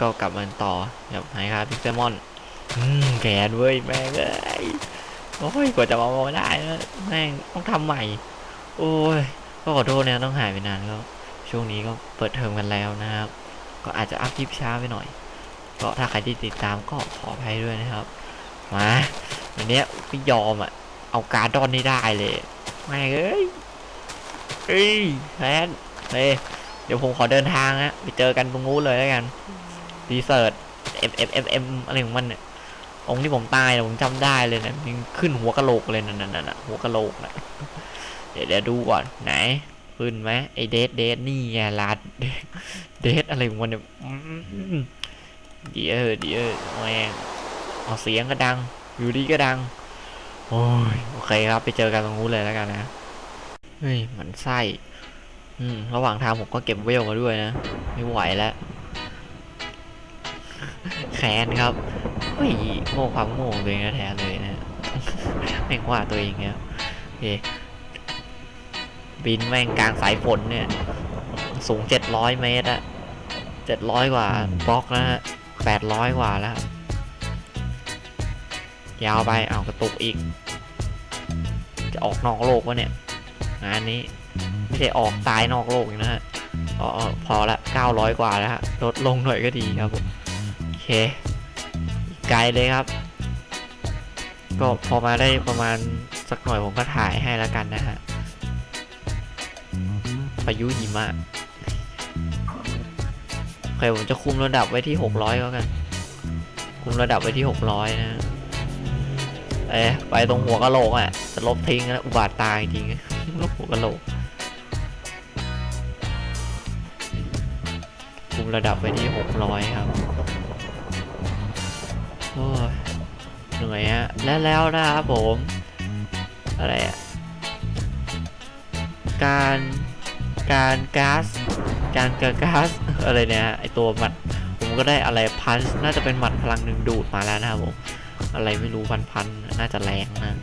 ก็กลับมาต่อกับไฮคาพิกเซมอนอืมแกนเว้ยแม่งเอ้ยโอ้ยกว่าจะมามาได้นะแม่งต้องทำใหม่ โอ้ยก็ขอโทษนะต้องหายไปนานก็ช่วงนี้ก็เปิดเทอมกันแล้วนะครับ ก็อาจจะอัพคลิปช้าไปหน่อย ก็ถ้าใครที่ติดตามก็ขออภัยด้วยนะครับมาวันนี้ยไม่ยอมอะเอาการดอนนี่ได้เลยแม่งเอ้ยเอ้ยแพนเฮ้ยเดี๋ยวผมขอเดินทางนะไปเจอกันตรงนู้นเลยแล้วกัน รีเสิร์ช M M M M อะไรของมันเนี่ยองค์ที่ผมตายเนี่ยผมจำได้เลยนะมันขึ้นหัวกะโหลกเลยนั่นนั่นนั่นหัวกะโหลกนะเดี๋ยวเดี๋ยวดูก่อนไหนขึ้นไหมไอเดทเดทนี่ไงลาดเดทอะไรของมันเนี่ยเดี๋ยวเดี๋ยวแม่งเอาเสียงก็ดังอยู่ดีก็ดัง โอ้ยโอเคครับไปเจอกันตรงนู้นเลยแล้วกันนะเฮ้ยเหมันไส้อืมระหว่างทางผมก็เก็บเวลมาด้วยนะ ไม่ไหวแล้ว แค้นครับเฮ้ยโง่ความโง่ของตัวเองแท้เลยนะแม่งว่าตัวเองเนี่ยโอเคบินแม่งกลางสายฝนเนี่ย สูงเจ็ดร้อยเมตรอะเจ็ดร้อยกว่าบล็อกนะฮะแปดร้อยกว่าแล้ว ยาวไปเอากระตุกอีก จะออกนอกโลกวะเนี่ยงานนี้ไม่ใช่ออกตายนอกโลกอีกนะฮะอ๋อพอละเก้าร้อยกว่าแล้วฮะลดลงหน่อยก็ดีครับผม เคอีกไกลเลยครับ ก็พอมาได้ประมาณสักหน่อยผมก็ถ่ายให้แล้วกันนะฮะพายุหิมะโอเคผมจะคุมระดับไว้ที่หกร้อยก็กัน คุมระดับไว้ที่หกร้อยนะเอ๊ะไปตรงหัวกะโหลกอะจะลบทิ้งนะอุบาทตายจริงลบหัวกะโหลก คุมระดับไว้ที่หกร้อยครับ เหนื่อยฮะ และแล้วนะครับผม อะไรอะการการก๊าซการกาก๊าซอะไรเนี่ยไอตัวหมัด ผมก็ได้อะไรพันน่าจะเป็นหมัดพลังหนึ่งดูดมาแล้วนะครับผม อะไรไม่รู้พันพันๆน่าจะแรงนะ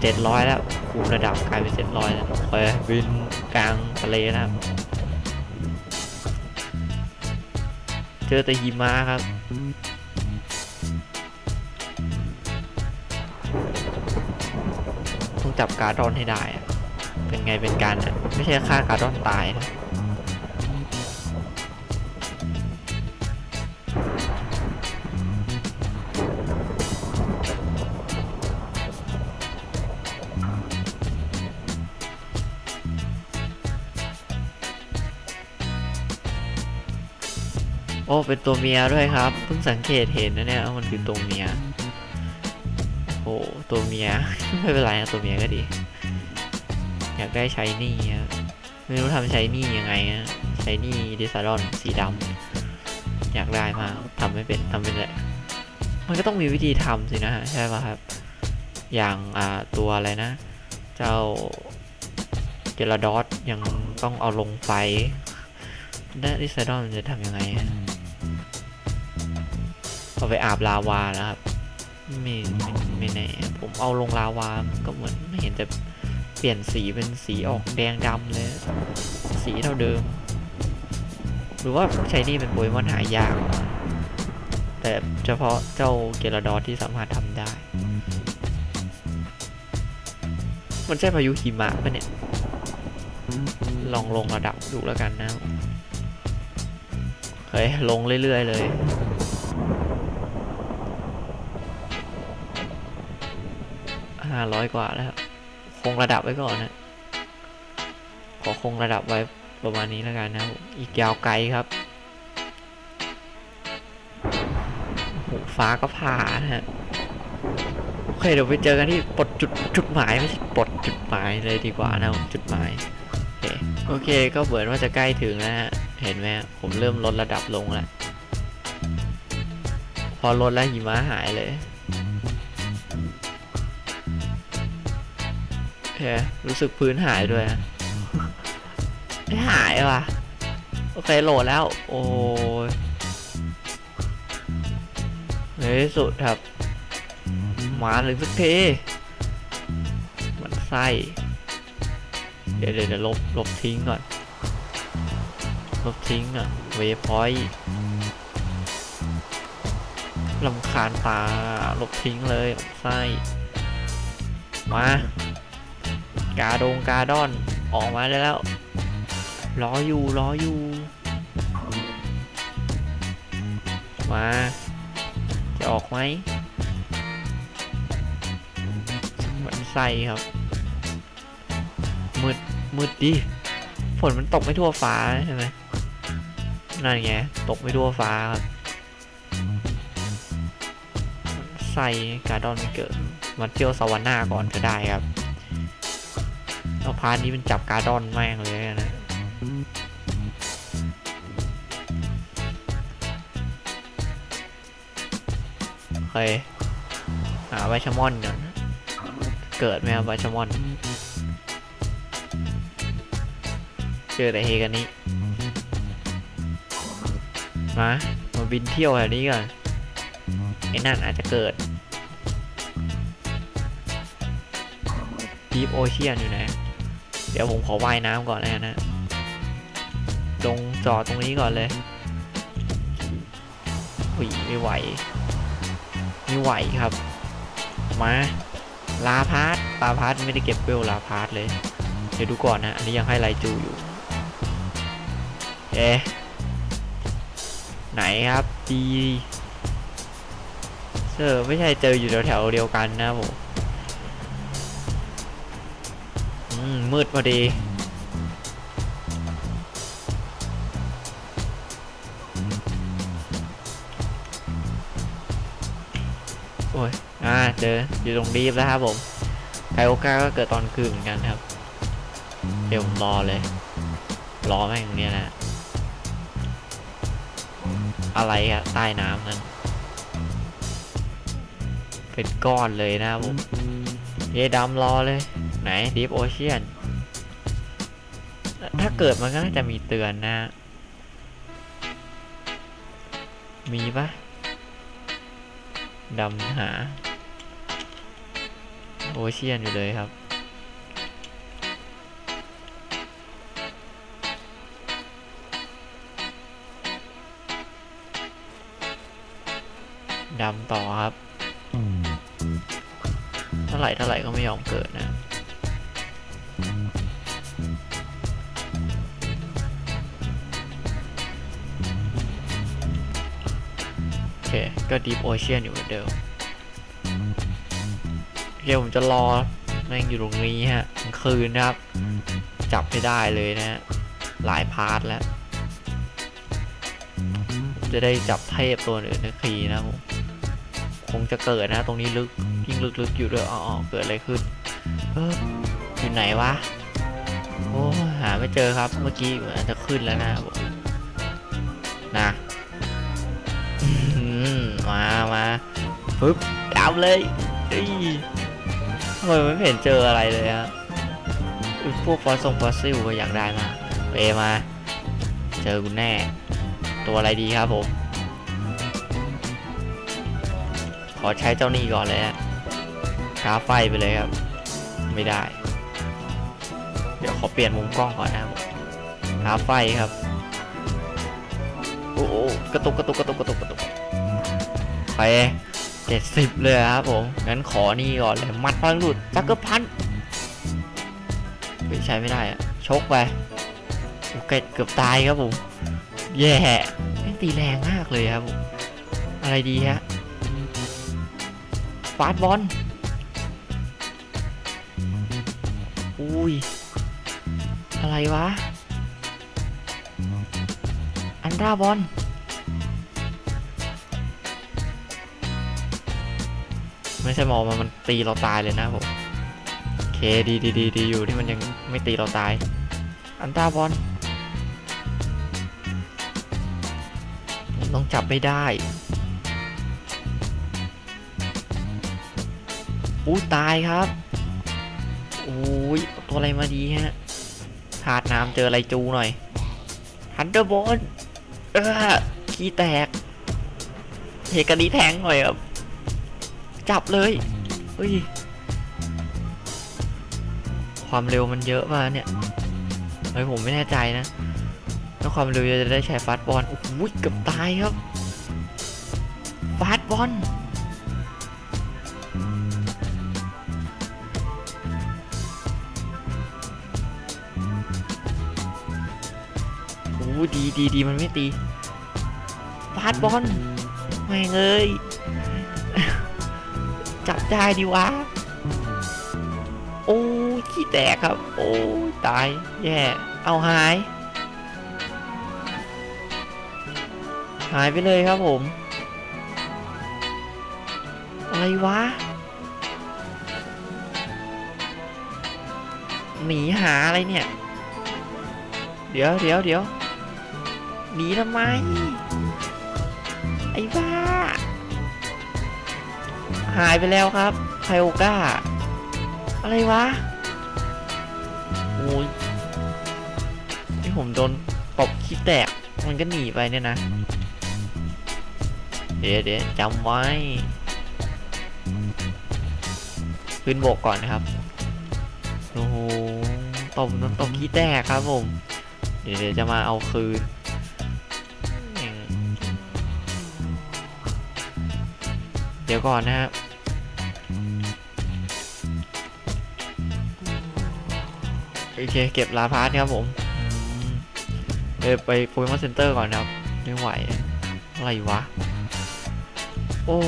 เจ็ดร้อยแล้วคูณระดับกลายเป็นเจ็ดร้อยแล้วคอยบินกลางทะเลนะครับ เจอแต่หิมะครับ ต้องจับการ์ดอนให้ได้อะเป็นไงเป็นการอะไม่ใช่ฆ่าการ์ดอนตายนะ อ้เป็นตัวเมียด้วยครับเพิ่งสังเกตเห็นนะเนี่ยมันคือตัวเมียโอ้ตัวเมีย ไม่เป็นไรนะตัวเมียก็ดี อยากได้ใช้นี่ไม่รู้ทำใช้นี่ยังไงอะใช้นี่ดิซารอนสีดำอยากได้มากทำไม่เป็นทำเป็นแหละมันก็ต้องมีวิธีทำสินะฮะใช่ป่ะครับ อย่างอ่าตัวอะไรนะ เจ้าเจลาดอสยังต้องเอาลงไฟแล้ดิซารอนจะทำยังไงอะ ไปอาบลาวาแล้วครับไม่ไม่ไม่แน่ผมเอาลงลาวาก็เหมือนไม่เห็นจะเปลี่ยนสีเป็นสีออกแดงดำเลย สีเท่าเดิม หรือว่าใช้นี่เป็นโปเกมอนหายาก แต่เฉพาะเจ้าเกลาดอที่สามารถทำได้ มันใช่พายุหิมะปะเนี่ย ลองลงระดับดูแล้วกันนะเฮ้ยลงเรื่อยๆเลย ห้าร้อยกว่าแล้วครับคงระดับไว้ก่อนนะขอคงระดับไว้ประมาณนี้แล้วกันนะอีกยาวไกลครับโอ้โหฟ้าก็ผ่านะฮะโอเคเดี๋ยวไปเจอกันที่ปลดจุดจุดหมายไม่ใช่ปลดจุดหมายเลยดีกว่านะจุดหมายโอเคโอเคก็เหมือนว่าจะใกล้ถึงแล้วฮะเห็นไหมผมเริ่มลดระดับลงแล้วพอลดแล้วหิมะหายเลย ค รู้สึกพื้นหายด้วย ไม่หายว่ะ โอเคโหลดแล้ว โอ้ยในที่สุดครับ มาถึงสักที มันไส้ เดี๋ยวเดี๋ยวลบ ลบทิ้งก่อน ลบทิ้งอะ เวพอยต์ลำคาญตา ลบทิ้งเลยไส้ มา กาดงกาดอน ออกมาได้แล้ว รออยู่รออยู่ มา จะออกไหมมันใส่ครับ มืด มืดดิฝนมันตกไม่ทั่วฟ้าใช่ไหมนั่นไง ตกไม่ทั่วฟ้าครับใส่กาดอนไม่เกิด มาเที่ยวสวรรค์หน้าก่อนก็ได้ครับาพาร์ทนี้มันจับการดอนแม่งเลยนะโอเคหาไวชมอนก่อนเกิดไหมครับไวชมอน เจอแต่เฮกันนี้ มา มาบินเที่ยวแถวนี้ก่อนไอ้นั่นอาจจะเกิด Deep Ocean อยู่นะ เดี๋ยวผมขอว่ายน้ำก่อนแล้วนะ ลงจอดตรงนี้ก่อนเลยหุยไม่ไหว ไม่ไหวครับ มาลาพาร์ตลาพาร์ตไม่ได้เก็บเวลลาพาร์ตเลย เดี๋ยวดูก่อนนะ อันนี้ยังให้ไลจูอยู่ เอ๊ะ ไหนครับดีเซอร์ไม่ใช่เจออยู่แถวๆเดียวกันนะผม มมืดพอดี โอ้ย อ่า เจอ อยู่ตรงรีบแล้วครับผม ไคโอก้าก็เกิดตอนคืนเหมือนกันครับ เดี๋ยวผมรอเลย รอแม่งตรงเนี้ยนะ อะไรอะใต้น้ำนั้น เป็นก้อนเลยนะครับผม เยดำรอเลย ไหน Deep Ocean ถ้าเกิดมันก็น่าจะมีเตือนนะ มีปะดำหา โอเชียนอยู่เลยครับ ดำต่อครับ เท่าไหร่เท่าไหร่ก็ไม่ยอมเกิดนะ โอเค ก็ Deep Ocean อยู่เหมือนเดิมโอเคผมจะรอแม่งอยู่ตรงนี้ฮะคืนนะครับ จับไม่ได้เลยนะฮะ หลายพาร์ทแล้ว จะได้จับเทพตัวอื่นสักทีนะครับผมคงจะเกิดนะตรงนี้ลึกยิ่งลึกๆอยู่ด้วยอ๋อเกิดอะไรขึ้นเอออยู่ไหนวะโอ้หาไม่เจอครับเมื่อกี้เหมือนจะขึ้นแล้วนะครับผมนะ ปึ๊บดำเลยเฮ้ยทำไมไม่เห็นเจออะไรเลยฮะเอ้ยพวกฟอสซงฟอสซิลก็อยากได้มากเปมา เจอคุณแน่ ตัวอะไรดีครับผม ขอใช้เจ้านี่ก่อนเลยฮะช้าไฟไปเลยครับ ไม่ได้ เดี๋ยวขอเปลี่ยนมุมกล้องก่อนนะครับช้าไฟครับโอ้โอ้กระตุกกระตุกกระตุกกระตุกกระตุกไป เจ็ดสิบเลยครับผม งั้นขอนี่ก่อนเลย มัดพลังหลุดจักรพันไม่ใช้ไม่ได้อะชกไปโอเคเกือบตายครับผม แย่ไม่งตีแรงมากเลยครับผม อะไรดีฮะฟาสบอลอุ้ย อะไรวะ อันดราบอล ไม่ใช่มองมันมันตีเราตายเลยนะผมโอเคดีดีดีดีอยู่ที่มันยังไม่ตีเราตาย อันดราบอลต้องจับไม่ได้อู้ตายครับโอ้ยตัวอะไรมาดีฮะขาดน้ำเจออะไรจูหน่อยฮันเดอร์บอลเออขี้แตกเฮกันนี้แทงหน่อยครับ จับเลยเฮ้ยความเร็วมันเยอะมากเนี่ยเฮ้ยผมไม่แน่ใจนะด้วยความเร็วจะได้ใช้ฟาสบอลโอ้โหเกือบตายครับฟาสบอลโอ้ดีดีดีมันไม่ตีฟาสบอลไม่เอ้ย จับได้ดีวะ โอ้ขี้แตกครับ โอ้ตาย แย่ เอาหาย หายไปเลยครับผม อะไรวะ หนีหาอะไรเนี่ย เดี๋ยวเดี๋ยวเดี๋ยวหนีทำไม ไอ้บ้า หายไปแล้วครับไคโอก้า อะไรวะโอ้ยที่ผมโดนตบขี้แตก มันก็หนีไปเนี่ยนะ เดี๋ยวเดี๋ยวจำไว้ ขึ้นบกก่อนนะครับ โอ้โหตบโดนตบขี้แตกครับผม เดี๋ยวจะมาเอาคืน ดี๋ยวก่อนนะฮะโอเค เก็บลาพาร์ครับผมเดี๋ยวไปโปเกมอนเซ็นเตอร์ก่อนนะครับไม่ไหว อะไรวะ โอ้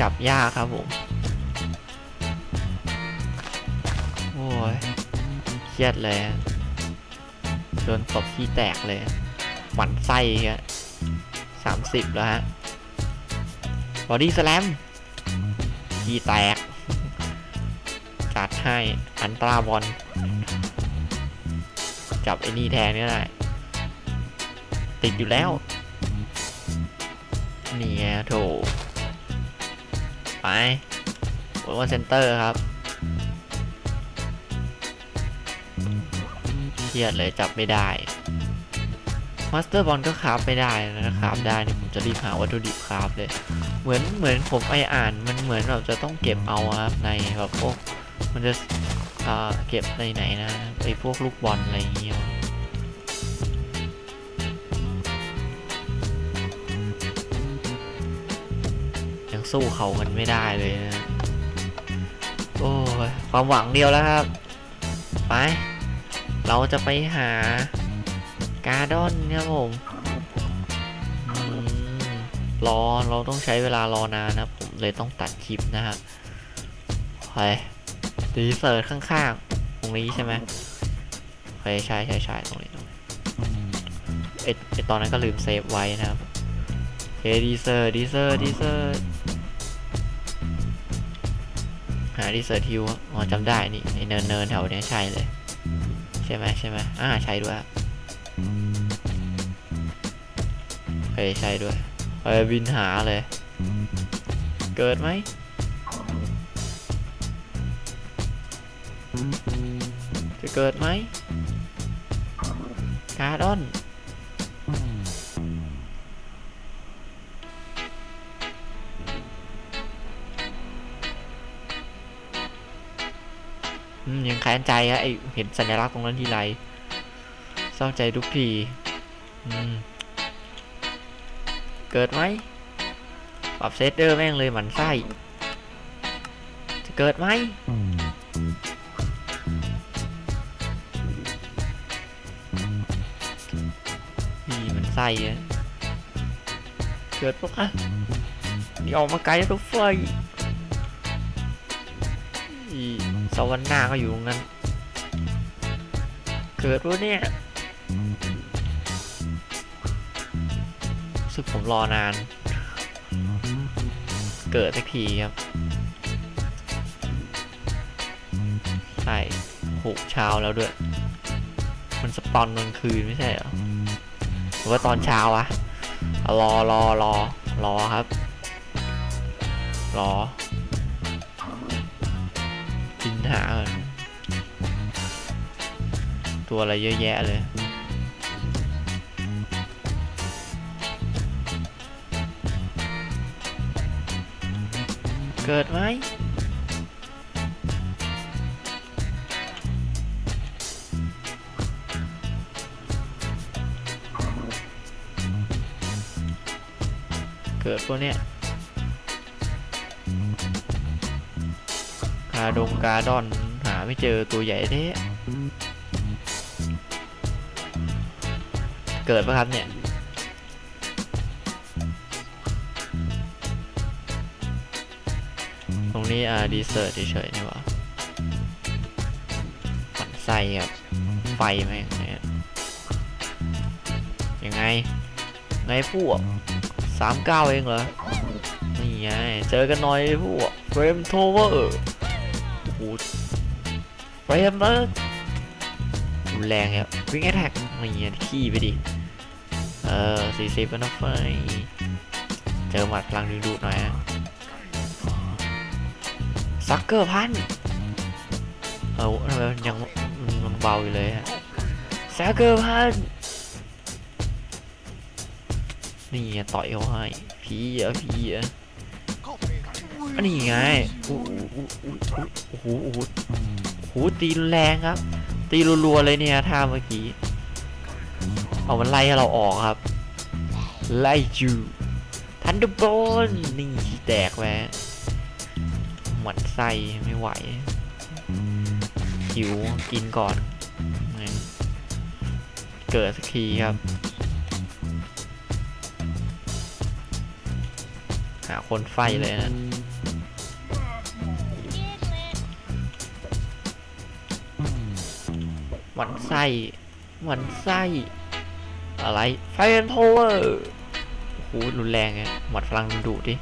จับยากครับผม โอ้ย เครียดเลย โดนตบที่แตกเลยหวั่นไส้ครับ 30 แล้วฮะบอดี้สแลมกีแตก จัดให้อันตราบอลจับไอ้นี่แทนก็ได้ ติดอยู่แล้วเนี่ยะโถไปโอเวอร์เซนเตอร์ครับเครียดเลยจับไม่ได้ มาสเตอร์บอลก็คราฟไม่ได้นะครับได้เนี่ยผมจะรีบหาวัตถุดิบคราฟเลย เหมือนเหมือนผมไปอ่านมันเหมือนแบบจะต้องเก็บเอาครับในแบบพวกมันจะเอ่อเก็บในไหนนะไอพวกลูกบอลอะไรอย่างเงี้ยยังสู้เขากันไม่ได้เลยนะโอ้ความหวังเดียวแล้วครับ ไป เราจะไปหา การ์ดอนครับผมรอเราต้องใช้เวลารอนานนะผมเลยต้องตัดคลิปนะฮะไปรีเสิร์ชข้างๆ ตรงนี้ใช่ไหมโอเคใช่ใช่ใช่ตรงนี้ตรงนี้เอ็ดเอ็ดตอนนั้นก็ลืมเซฟไว้นะครับโอเคดีเซอร์ดีเซอร์ดีเซอร์หาดีเซอร์ทิวอ๋อจำได้นี่ในเนินเนินแถวเนี้ยใช่เลย ใช่ไหมใช่ไหมอ่าใช่ด้วย เคใช่ด้วยไปบินหาเลย เกิดไหมจะเกิดไหมการ์ดอนยังแค้นใจอะไอเห็นสัญลักษณ์ตรงนั้นทีไรเศร้าใจทุกที อืม เกิดไหมปรับเซตเดอร์แม่งเลยหมันไส้จะเกิดไหมนี่มันไส้อะเกิดปะคะนี่ออกมาไกลแล้วรถไฟสวรรค์หน้าก็อยู่งั้น เกิดปะเนี่ย รู้สึกผมรอนาน เกิดสักทีครับ ใช่หกเช้าแล้วด้วย มันสปอนกลางคืนไม่ใช่เหรอ หรือว่าตอนเช้าอะรอรอรอรอครับ รอกินหาก่อนตัวอะไรเยอะแยะเลย เกิดไหมเกิดพวกเนี้ยคาดงกาดอน หาไม่เจอตัวใหญ่เท่เกิดปะครับเนี่ย ตรงนี้อ่าดีเซอร์เฉยๆนี่หวะฝันไส้ครับไฟไหมเนี่ยยังไง ไงพวกสามเก้าเองเหรอ นี่ไง เจอกันหน่อยพวกเฟรมโทเวอร์โอ้โหเฟรมเนะรุนแรงครับวิ่งแอทแทกนี่ไงขี้ไปดิ เออสี่สิบนะไฟ เจอหมัดพลังดึงดูดหน่อยนะ ซักเกอร์พันเออทำไมมันยังมันมันเบาอยู่เลยฮะซักเกอร์พันนี่ไงต่อยเขาให้ผีเหรอะผีเหรอะอันนี้ไงโอ้โหโอ้โหโอ้โหโอ้โหตีรุนแรงครับ ตีรัวๆเลยเนี่ยท่าเมื่อกี้เอามันไล่ให้เราออกครับ ไล่จูทันเดอร์บอลนี่แตกแวะ หมันไส้ไม่ไหวหิวกินก่อน เกิดสักทีครับ หาคนไฟเลยนะหมันไส้หมันไส้อะไรไฟแอนโทเวอร์โอ้โหรุนแรงไงหมัดพลังดุดิ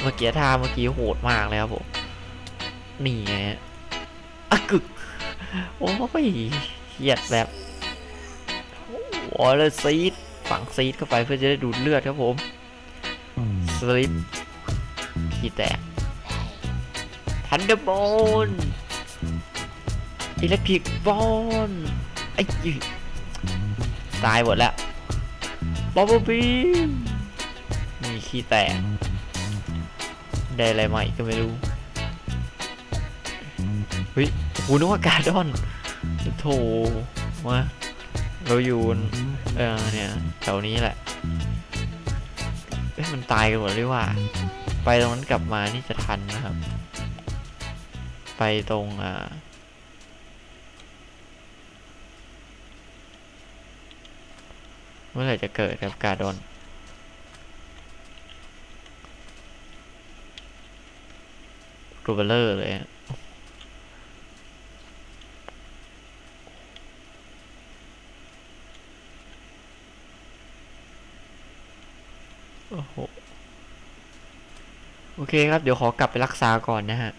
เมื่อกี้ท่าเมื่อกี้โหดมากเลยครับผม นี่ไงอะกึก โอ้ยเขียดแบบโอ้เลยซีดฝังซีดเข้าไปเพื่อจะได้ดูดเลือดครับผมสลิปขี้แตกทันเดอร์บอลอิเล็กทริกบอลไอ้ยตายหมดแล้วบอลบีมนี่ขี้แตกได้อะไรใหม่ก็ไม่รู้ เฮ้ยกูนึกว่าการ์ดอนโถมาเราอยู่เออเนี่ยแถวนี้แหละเอ้ยมันตายกันหมดเลยว่า ไปตรงนั้นกลับมานี่จะทันนะครับ ไปตรงอ่าเมื่อไหร่จะเกิดครับการดอนตัวเบลเลอร์เลยอะ โอ้โห โอเคครับ เดี๋ยวขอกลับไปรักษาก่อนนะฮะ